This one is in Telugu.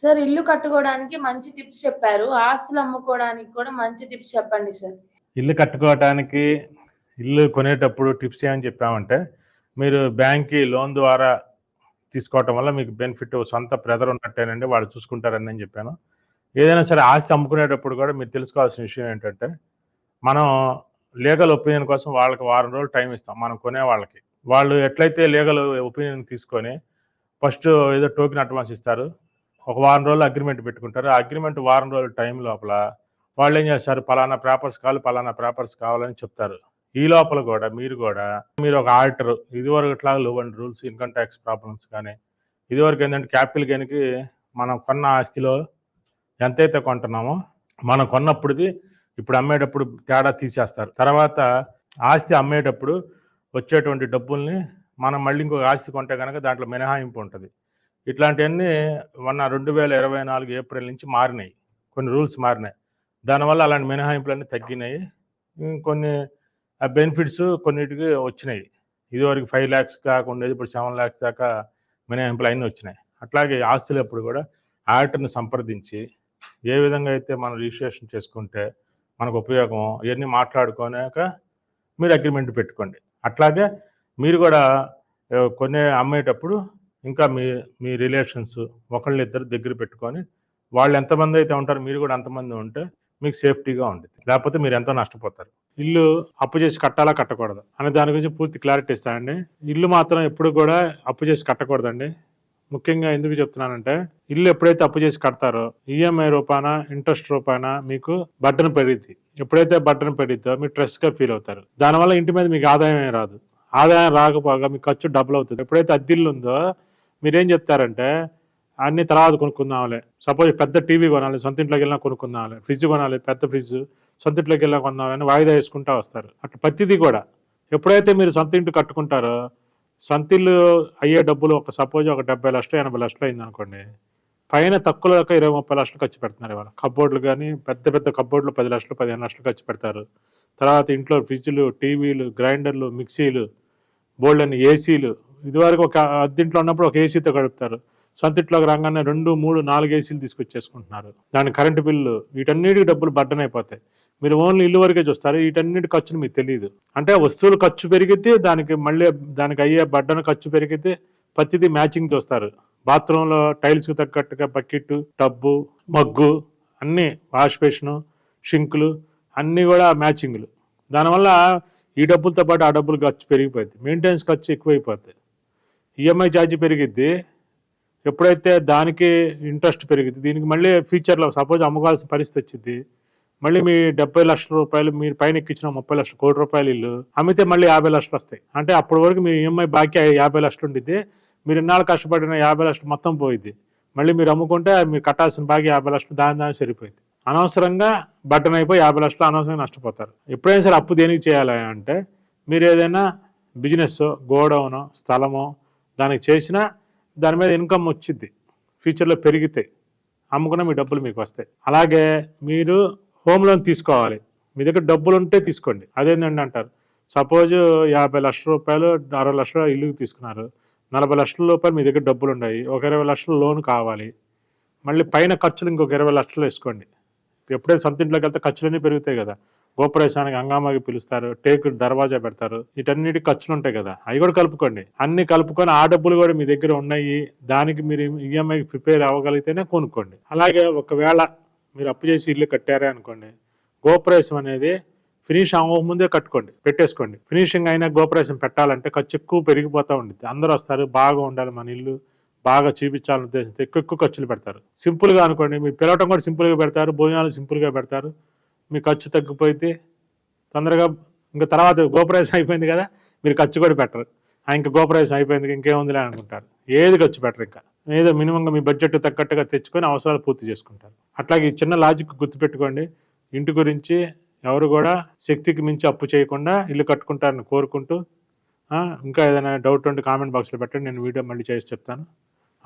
సార్ ఇల్లు కట్టుకోవడానికి మంచి టిప్స్ చెప్పారు. ఆస్తులు అమ్ముకోవడానికి కూడా మంచి టిప్స్ చెప్పండి సార్. ఇల్లు కట్టుకోవటానికి ఇల్లు కొనేటప్పుడు టిప్స్ ఏమని చెప్పామంటే మీరు బ్యాంక్కి లోన్ ద్వారా తీసుకోవటం వల్ల మీకు బెనిఫిట్ సొంత బ్రదర్ ఉన్నట్టేనండి వాళ్ళు చూసుకుంటారని నేను చెప్పాను. ఏదైనా సరే ఆస్తి అమ్ముకునేటప్పుడు కూడా మీరు తెలుసుకోవాల్సిన విషయం ఏంటంటే మనం లీగల్ ఒపీనియన్ కోసం వాళ్ళకి వారం రోజులు టైం ఇస్తాం మనం కొనే వాళ్ళకి. వాళ్ళు ఎట్లయితే లీగల్ ఒపీనియన్ తీసుకొని ఫస్ట్ ఏదో టోకెన్ అడ్వాన్స్ ఇస్తారు ఒక వారం రోజులు అగ్రిమెంట్ పెట్టుకుంటారు. ఆ అగ్రిమెంట్ వారం రోజుల టైం లోపల వాళ్ళు ఏం చేస్తారు? పలానా పేపర్స్ కావాలి పలానా పేపర్స్ కావాలని చెప్తారు. ఈ లోపల కూడా మీరు కూడా మీరు ఒక ఆడిటర్ ఇదివరకు ఇట్లా లో రూల్స్ ఇన్కమ్ ట్యాక్స్ ప్రాబ్లమ్స్ కానీ ఇదివరకు ఏంటంటే క్యాపిటల్ గెయిన్కి మనం కొన్న ఆస్తిలో ఎంతైతే కొంటున్నామో మనం కొన్నప్పుడుది ఇప్పుడు అమ్మేటప్పుడు తేడా తీసేస్తారు. తర్వాత ఆస్తి అమ్మేటప్పుడు వచ్చేటువంటి డబ్బుల్ని మనం మళ్ళీ ఇంకొక ఆస్తి కొంటే కనుక దాంట్లో మినహాయింపు ఉంటుంది. ఇట్లాంటివన్నీ మొన్న రెండు వేల ఇరవై నాలుగు ఏప్రిల్ నుంచి మారినాయి. కొన్ని రూల్స్ మారినాయి. దానివల్ల అలాంటి మినహాయింపులన్నీ తగ్గినాయి. కొన్ని బెనిఫిట్స్ కొన్నిటికి వచ్చినాయి. ఇదివరకు ఫైవ్ ల్యాక్స్ కాకుండా ఇప్పుడు సెవెన్ ల్యాక్స్ దాకా మినహాయింపులు అన్నీ వచ్చినాయి. అట్లాగే ఆస్తులు ఎప్పుడు కూడా ఆడిటర్ని సంప్రదించి ఏ విధంగా అయితే మనం రిజిస్ట్రేషన్ చేసుకుంటే మనకు ఉపయోగం ఇవన్నీ మాట్లాడుకోనాక మీరు అగ్రిమెంట్ పెట్టుకోండి. అట్లాగే మీరు కూడా కొన్ని కొనే అమ్మేటప్పుడు ఇంకా మీ మీ రిలేషన్స్ ఒకళ్ళిద్దరు దగ్గర పెట్టుకొని వాళ్ళు ఎంతమంది అయితే ఉంటారో మీరు కూడా అంతమంది ఉంటే మీకు సేఫ్టీగా ఉంటుంది లేకపోతే మీరు ఎంతో నష్టపోతారు. ఇల్లు అప్పు చేసి కట్టాలా కట్టకూడదు అనే దాని గురించి పూర్తి క్లారిటీ ఇస్తానండి. ఇల్లు మాత్రం ఎప్పుడు కూడా అప్పు చేసి కట్టకూడదండి. ముఖ్యంగా ఎందుకు చెప్తున్నానంటే ఇల్లు ఎప్పుడైతే అప్పు చేసి కడతారో ఈఎంఐ రూపాన ఇంట్రెస్ట్ రూపాన మీకు బట్టను పెరిగింది ఎప్పుడైతే బట్టను పెరిగిద్దో మీరు స్ట్రెస్గా ఫీల్ అవుతారు. దానివల్ల ఇంటి మీద మీకు ఆదాయం రాదు. ఆదాయం రాకపోగా మీ ఖర్చు డబుల్ అవుతుంది. ఎప్పుడైతే అద్దిల్లు ఉందో మీరేం చెప్తారంటే అన్ని తర్వాత కొనుక్కుందాంలే. సపోజ్ పెద్ద టీవీ కొనాలి సొంత ఇంట్లోకి వెళ్ళినా కొనుక్కుందాంలే. ఫ్రిడ్జ్ కొనాలి పెద్ద ఫ్రిడ్జ్ సొంత ఇంట్లోకి వెళ్ళినా కొందామని వాయిదా వేసుకుంటా వస్తారు. అట్లా ప్రతిదీ కూడా. ఎప్పుడైతే మీరు సొంత ఇంటి కట్టుకుంటారో సొంత ఇల్లు అయ్యే డబ్బులు ఒక సపోజ్ ఒక డెబ్బై లక్షలు ఎనభై లక్షలు అయింది అనుకోండి పైన తక్కువ దాకా ఇరవై ముప్పై లక్షలు ఖర్చు పెడుతున్నారు ఇవాళ. కబ్బోర్డులు కానీ పెద్ద పెద్ద కబ్బోర్డులు పది లక్షలు పదిహేను లక్షలు ఖర్చు పెడతారు. తర్వాత ఇంట్లో ఫ్రిడ్జ్లు టీవీలు గ్రైండర్లు మిక్సీలు బోల్డ్ అని ఏసీలు. ఇదివరకు ఒక అద్దెంట్లో ఉన్నప్పుడు ఒక ఏసీతో గడుపుతారు. సొంత ఇంట్లోకి రాగానే రెండు మూడు నాలుగు ఏసీలు తీసుకొచ్చేసుకుంటున్నారు. దాని కరెంటు బిల్లు వీటన్నిటికి డబ్బులు బడ్డన్ అయిపోతాయి. మీరు ఓన్లీ ఇల్లు వరకే చూస్తారు వీటన్నిటి ఖర్చులు మీకు తెలియదు అంటే వస్తువులు ఖర్చు పెరిగితే దానికి మళ్ళీ దానికి అయ్యే బడ్డన ఖర్చు పెరిగితే ప్రతిదీ మ్యాచింగ్ చూస్తారు. బాత్రూంలో టైల్స్కి తగ్గట్టుగా బకెట్ టబ్బు మగ్గు అన్నీ వాష్ బేషను షింకులు అన్నీ కూడా మ్యాచింగ్లు. దానివల్ల ఈ డబ్బులతో పాటు ఆ డబ్బులు ఖర్చు పెరిగిపోద్ది మెయింటెనెన్స్ ఖర్చు ఎక్కువైపోద్ది ఈఎంఐ ఛార్జీ పెరిగిద్ది. ఎప్పుడైతే దానికి ఇంట్రెస్ట్ పెరిగింది దీనికి మళ్ళీ ఫ్యూచర్లో సపోజ్ అమ్ముకోవాల్సిన పరిస్థితి వచ్చింది మళ్ళీ మీ డెబ్బై లక్షల రూపాయలు మీరు పైన ఎక్కించిన ముప్పై లక్షల కోటి రూపాయలు ఇల్లు అమ్మితే మళ్ళీ యాభై లక్షలు వస్తాయి. అంటే అప్పటి వరకు మీ ఈఎంఐ బాకీ యాభై లక్షలు ఉండిద్ది. మీరు ఇన్నాళ్ళు కష్టపడిన యాభై లక్షలు మొత్తం పోయింది మళ్ళీ మీరు అమ్ముకుంటే మీరు కట్టాల్సిన బాకీ యాభై లక్షలు దాని దాని సరిపోయింది. అనవసరంగా బట్టన్ అయిపోయి యాభై లక్షలు అనవసరంగా నష్టపోతారు. ఎప్పుడైనా సరే అప్పు దేనికి చేయాలి అంటే మీరు ఏదైనా బిజినెస్ గోడౌనో స్థలమో దానికి చేసినా దాని మీద ఇన్కమ్ వచ్చింది ఫ్యూచర్లో పెరిగితే అమ్ముకున్న మీ డబ్బులు మీకు వస్తాయి. అలాగే మీరు హోమ్ లోన్ తీసుకోవాలి. మీ దగ్గర డబ్బులు ఉంటే తీసుకోండి. అదేంటండి అంటారు సపోజ్ యాభై లక్షల రూపాయలు అరవై లక్షల ఇల్లుకి తీసుకున్నారు. నలభై లక్షల రూపాయలు మీ దగ్గర డబ్బులు ఉన్నాయి. ఒక ఇరవై లక్షలు లోన్ కావాలి. మళ్ళీ పైన ఖర్చులు ఇంకొక ఇరవై లక్షలు వేసుకోండి. ఎప్పుడైతే సొంత ఇంట్లోకి వెళ్తే ఖర్చులన్నీ పెరుగుతాయి కదా. గోపురేశానికి హంగామాకి పిలుస్తారు టేకు దర్వాజా పెడతారు వీటన్నిటి ఖర్చులు ఉంటాయి కదా. అవి కూడా కలుపుకోండి. అన్ని కలుపుకొని ఆ డబ్బులు కూడా మీ దగ్గర ఉన్నాయి దానికి మీరు ఈఎంఐ ప్రిపేర్ అవ్వగలిగితేనే కొనుక్కోండి. అలాగే ఒకవేళ మీరు అప్పు చేసి ఇల్లు కట్టారే అనుకోండి గోపురేశం అనేది ఫినిష్ అవ్వకముందే కట్టుకోండి పెట్టేసుకోండి. ఫినిషింగ్ అయినా గోపురేశం పెట్టాలంటే ఖర్చు ఎక్కువ పెరిగిపోతూ ఉంటుంది అందరూ వస్తారు బాగా ఉండాలి మన ఇల్లు. బాగా చూపించాలని ఉద్దేశంతో ఎక్కువ ఎక్కువ ఖర్చులు పెడతారు. సింపుల్గా అనుకోండి మీరు పిలవటం కూడా సింపుల్గా పెడతారు భోజనాలు సింపుల్గా పెడతారు. మీ ఖర్చు తగ్గిపోతే తొందరగా ఇంకా తర్వాత గోప్రవేశం అయిపోయింది కదా మీరు ఖర్చు కూడా పెట్టరు. ఇంకా గోపురేశం అయిపోయింది ఇంకేముందిలే అనుకుంటారు. ఏది ఖర్చు పెట్టరు ఇంకా. ఏదో మినిమంగా మీ బడ్జెట్ తగ్గట్టుగా తెచ్చుకొని అవసరాలు పూర్తి చేసుకుంటారు. అట్లాగే ఈ చిన్న లాజిక్ గుర్తుపెట్టుకోండి. ఇంటి గురించి ఎవరు కూడా శక్తికి మించి అప్పు చేయకుండా ఇల్లు కట్టుకుంటారని కోరుకుంటూ ఇంకా ఏదైనా డౌట్ ఉంటే కామెంట్ బాక్స్లో పెట్టండి. నేను వీడియో మళ్ళీ చేసి చెప్తాను.